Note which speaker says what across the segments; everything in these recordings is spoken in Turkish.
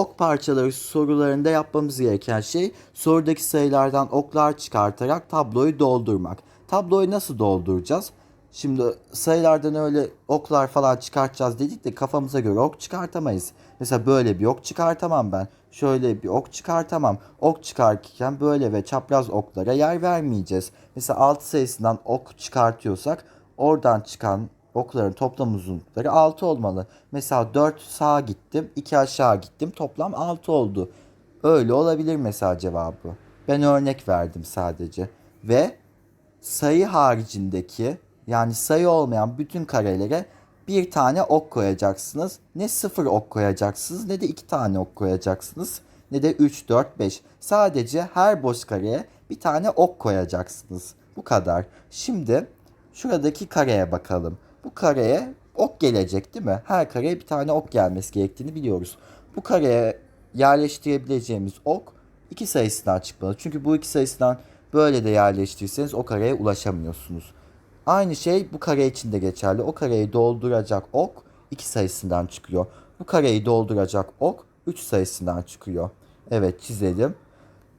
Speaker 1: ok parçaları sorularında yapmamız gereken şey sorudaki sayılardan oklar çıkartarak tabloyu doldurmak. Tabloyu nasıl dolduracağız? Şimdi sayılardan öyle oklar falan çıkartacağız dedik de kafamıza göre ok çıkartamayız. Mesela böyle bir ok çıkartamam ben. Şöyle bir ok çıkartamam. Ok çıkartırken böyle ve çapraz oklara yer vermeyeceğiz. Mesela 6 sayısından ok çıkartıyorsak oradan çıkan okların toplam uzunlukları 6 olmalı. Mesela 4 sağa gittim, 2 aşağı gittim. Toplam 6 oldu. Öyle olabilir mesela cevabı. Ben örnek verdim sadece. Ve sayı haricindeki yani sayı olmayan bütün karelere bir tane ok koyacaksınız. Ne sıfır ok koyacaksınız ne de iki tane ok koyacaksınız. Ne de 3, 4, 5. Sadece her boş kareye bir tane ok koyacaksınız. Bu kadar. Şimdi şuradaki kareye bakalım. Bu kareye ok gelecek değil mi? Her kareye bir tane ok gelmesi gerektiğini biliyoruz. Bu kareye yerleştirebileceğimiz ok iki sayısından çıkmalı. Çünkü bu iki sayısından böyle de yerleştirirseniz o kareye ulaşamıyorsunuz. Aynı şey bu kare için de geçerli. O kareyi dolduracak ok iki sayısından çıkıyor. Bu kareyi dolduracak ok 3 sayısından çıkıyor. Evet çizelim.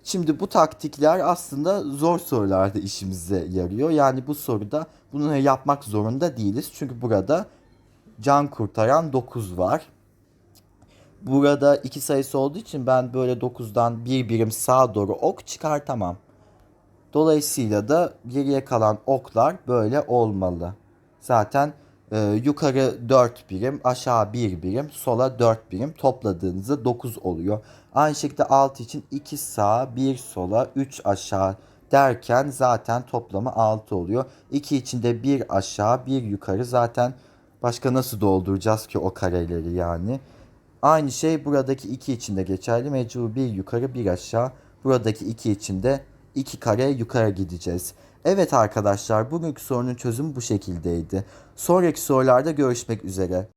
Speaker 1: Şimdi bu taktikler aslında zor sorularda işimize yarıyor. Yani bu soruda bunu yapmak zorunda değiliz. Çünkü burada can kurtaran 9 var. Burada iki sayısı olduğu için ben böyle 9'dan bir birim sağa doğru ok çıkartamam. Dolayısıyla da geriye kalan oklar böyle olmalı. Zaten e, yukarı 4 birim, aşağı 1 birim, sola 4 birim topladığınızda 9 oluyor. Aynı şekilde 6 için 2 sağa, 1 sola, 3 aşağı derken zaten toplamı 6 oluyor. 2 için de 1 aşağı, 1 yukarı zaten başka nasıl dolduracağız ki o kareleri yani. Aynı şey buradaki 2 için de geçerli. Mecbur 1 yukarı, 1 aşağı. Buradaki 2 için de 2 kare yukarı gideceğiz. Evet arkadaşlar bugünkü sorunun çözümü bu şekildeydi. Sonraki sorularda görüşmek üzere.